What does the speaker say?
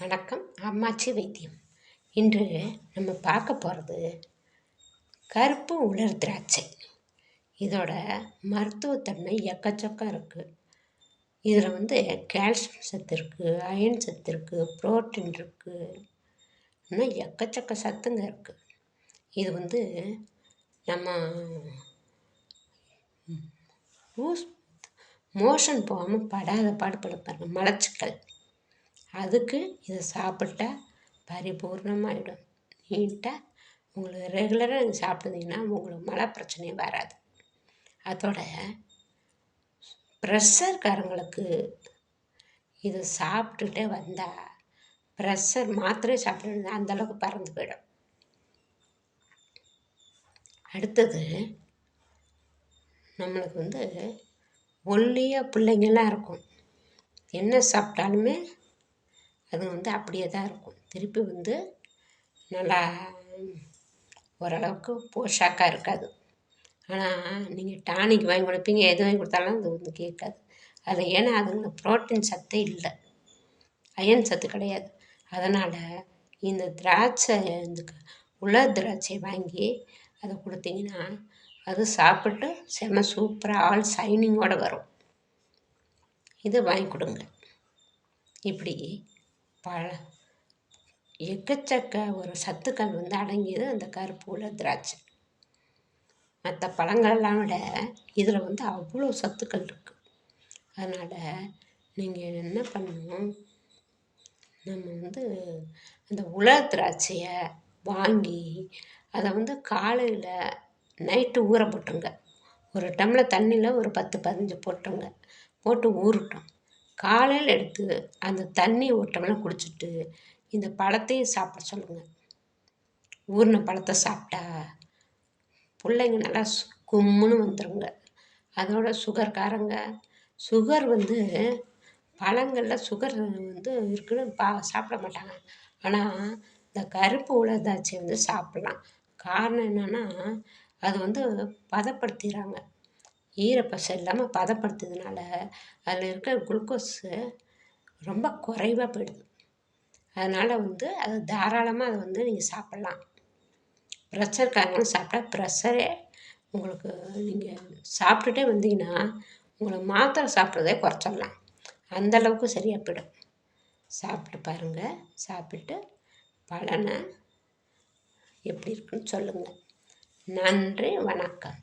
வணக்கம். அம்மாச்சி வைத்தியம். இன்று நம்ம பார்க்க போகிறது கருப்பு உலர் திராட்சை. இதோட மருத்துவத்தன்மை எக்கச்சக்கம் இருக்குது இதில் வந்து கால்சியம் சத்து இருக்குது அயன் சத்து இருக்குது புரோட்டீன் இருக்குது இன்னும் எக்கச்சக்க சத்துங்க இருக்குது இது வந்து நம்ம லூஸ் மோஷன் போகாமல் படாத பாடுபட பாருங்கள் மலச்சிக்கல். அதுக்கு இதை சாப்பிட்டா பரிபூர்ணமாகிடும் நீட்டாக உங்களுக்கு ரெகுலராக நீங்கள் சாப்பிட்டீங்கன்னா உங்களுக்கு மழை பிரச்சனையும் வராது. அதோட ப்ரெஷர்காரங்களுக்கு இது சாப்பிட்டுட்டே வந்தால் ப்ரெஷர் மாத்திரை சாப்பிட்டு அந்தளவுக்கு பறந்து போயிடும். அடுத்தது நம்மளுக்கு வந்து ஒல்லியாக பிள்ளைங்கள்லாம் இருக்கும். என்ன சாப்பிட்டாலுமே அது வந்து அப்படியே தான் இருக்கும். திருப்பி வந்து நல்லா ஓரளவுக்கு போஷாக்காக இருக்காது. ஆனால் நீங்கள் டானிக் வாங்கி கொடுப்பீங்க எது வாங்கி கொடுத்தாலும் அது வந்து கேட்காது. அது ஏன்னா அதுங்க ப்ரோட்டீன் சத்தே இல்லை. அயன் சத்து கிடையாது. அதனால் இந்த திராட்சை இந்த உலர் திராட்சை வாங்கி அதை கொடுத்தீங்கன்னா அது சாப்பிட்டு செம சூப்பராக ஆல் சைனிங்கோடு வரும். இது வாங்கி கொடுங்க. இப்படி பழ எக்கச்சக்க ஒரு சத்துக்கள் வந்து அடங்கியது அந்த கருப்பு திராட்சை. மற்ற பழங்களெல்லாம் விட இதில் வந்து அவ்வளோ சத்துக்கள் இருக்குது அதனால் நீங்கள் என்ன பண்ணணும்? நம்ம வந்து அந்த உலர் திராட்சையை வாங்கி அதை வந்து காலையில் நைட்டு ஊற போட்டுருங்க. ஒரு டம்ளர் தண்ணியில் ஒரு பத்து பதினஞ்சு போட்டுருங்க. போட்டு ஊறட்டும். காலையில் எடுத்து அந்த தண்ணி ஒரு குடிச்சிட்டு இந்த பழத்தையும் சாப்பிட சொல்லுங்கள் ஊறின பழத்தை சாப்பிட்டா பிள்ளைங்க நல்லா கும்முன்னு வந்துடுங்க அதோட சுகர்காரங்க சுகர் வந்து பழங்களில் சுகர் வந்து இருக்குன்னு பா சாப்பிட மாட்டாங்க. ஆனால் இந்த கருப்பு உலர்தாட்சி வந்து சாப்பிட்லாம். காரணம் என்னென்னா அது வந்து பதப்படுத்திடுறாங்க ஈரப்பசை இல்லாமல் பதப்படுத்துறதுனால அதில் இருக்கிற குளுக்கோஸு ரொம்ப குறைவாக போயிடுது. அதனால் வந்து அது தாராளமாக அதை வந்து நீங்கள் சாப்பிட்லாம். ப்ரெஷர்காரங்களும் சாப்பிட்டா ப்ரெஷரே உங்களுக்கு நீங்கள் சாப்பிட்டுட்டே வந்தீங்கன்னா உங்களை மாத்திரை சாப்பிட்றதே குறைச்சிடலாம். அந்தளவுக்கு சரியாக போயிடும். சாப்பிட்டு பாருங்கள் சாப்பிட்டு பலனை எப்படி இருக்குன்னு சொல்லுங்கள் நன்றி. வணக்கம்.